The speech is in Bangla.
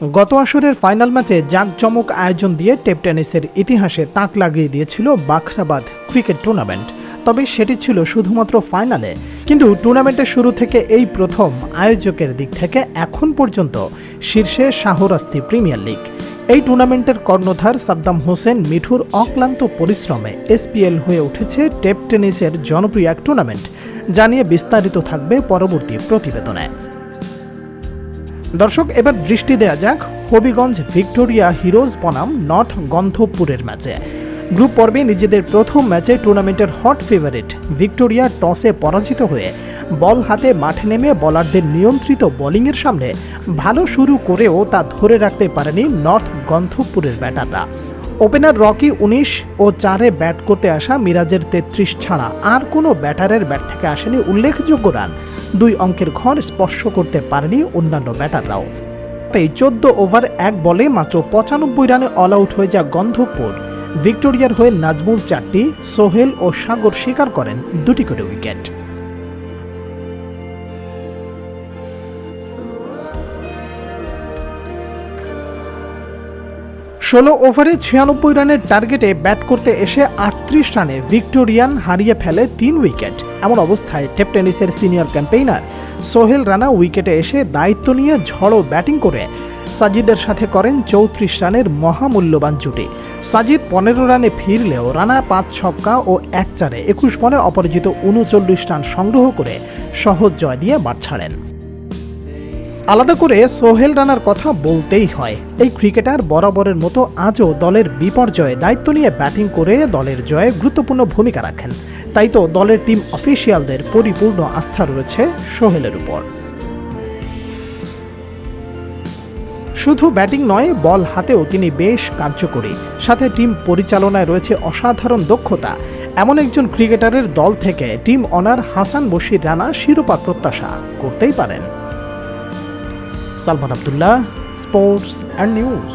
গত আসরের ফাইনাল ম্যাচে জাঁকজমক আয়োজন দিয়ে টেপ টেনিসের ইতিহাসে তাক লাগিয়ে দিয়েছিল বাখরাবাদ ক্রিকেট টুর্নামেন্ট। তবে সেটি ছিল শুধুমাত্র ফাইনালে। কিন্তু টুর্নামেন্টের শুরু থেকে এই প্রথম আয়োজকের দিক থেকে এখন পর্যন্ত শীর্ষে শাহরাস্তি প্রিমিয়ার লিগ। এই টুর্নামেন্টের কর্ণধার সাদ্দাম হোসেন মিঠুর অক্লান্ত পরিশ্রমে এসপিএল হয়ে উঠেছে টেপ টেনিসের জনপ্রিয় এক টুর্নামেন্ট জানিয়ে বিস্তারিত থাকবে পরবর্তী প্রতিবেদনে। দর্শক, এবার দৃষ্টি দেয়া যাক হবিগঞ্জ ভিক্টোরিয়া হিরোজ বনাম নর্থ গন্ধপুরের ম্যাচে। গ্রুপ পর্বে নিজেদের প্রথম ম্যাচে টুর্নামেন্টের হট ফেভারিট ভিক্টোরিয়া টসে পরাজিত হয়ে বল হাতে মাঠে নেমে বলারদের নিয়ন্ত্রিত বোলিংয়ের সামনে ভালো শুরু করেও তা ধরে রাখতে পারেনি নর্থ গন্ধপুরের ব্যাটাররা। ওপেনার রকি উনিশ ও চারে ব্যাট করতে আসা মিরাজের তেত্রিশ ছাড়া আর কোনো ব্যাটারের ব্যাট থেকে আসেনি উল্লেখযোগ্য রান। দুই অঙ্কের ঘর স্পর্শ করতে পারেনি অন্যান্য ব্যাটাররাও। তাই চোদ্দ ওভার এক বলে মাত্র পঁচানব্বই রানে অল আউট হয়ে যা গন্ধপুর। ভিক্টোরিয়ার হয়ে নাজমুল চারটি, সোহেল ও সাগর স্বীকার করেন দুটি করে উইকেট। ষোলো ওভারে ছিয়ানব্বই রানের টার্গেটে ব্যাট করতে এসে আটত্রিশ রানে ভিক্টোরিয়ান হারিয়ে ফেলে তিন উইকেট। এমন অবস্থায় টেপ টেনিসের সিনিয়র ক্যাম্পেইনার সোহেল রানা উইকেটে এসে দায়িত্ব নিয়ে ঝড়ো ব্যাটিং করে। সাজিদের সাথে করেন চৌত্রিশ রানের মহামূল্যবান জুটি। সাজিদ পনেরো রানে ফিরলেও রানা পাঁচ ছক্কা ও এক চারে একুশ বলে অপরাজিত উনচল্লিশ রান সংগ্রহ করে সহজ জয় দিয়ে মাঠ ছাড়েন। আলাদা করে সোহেল রানার কথা বলতেই হয়। এই ক্রিকেটার বরাবরের মতো আজও দলের বিপর্যয়ে দায়িত্ব নিয়ে ব্যাটিং করে দলের জয়ে গুরুত্বপূর্ণ ভূমিকা রাখেন। তাই তো দলের টিম অফিসিয়ালদের পরিপূর্ণ আস্থা রয়েছে সোহেলের উপর। শুধু ব্যাটিং নয়, বল হাতেও তিনি বেশ কার্যকরী। সাথে টিম পরিচালনায় রয়েছে অসাধারণ দক্ষতা। এমন একজন ক্রিকেটারের দল থেকে টিম অনার হাসান বশির রানা শিরোপা প্রত্যাশা করতেই পারেন। Salman Abdullah sports and news.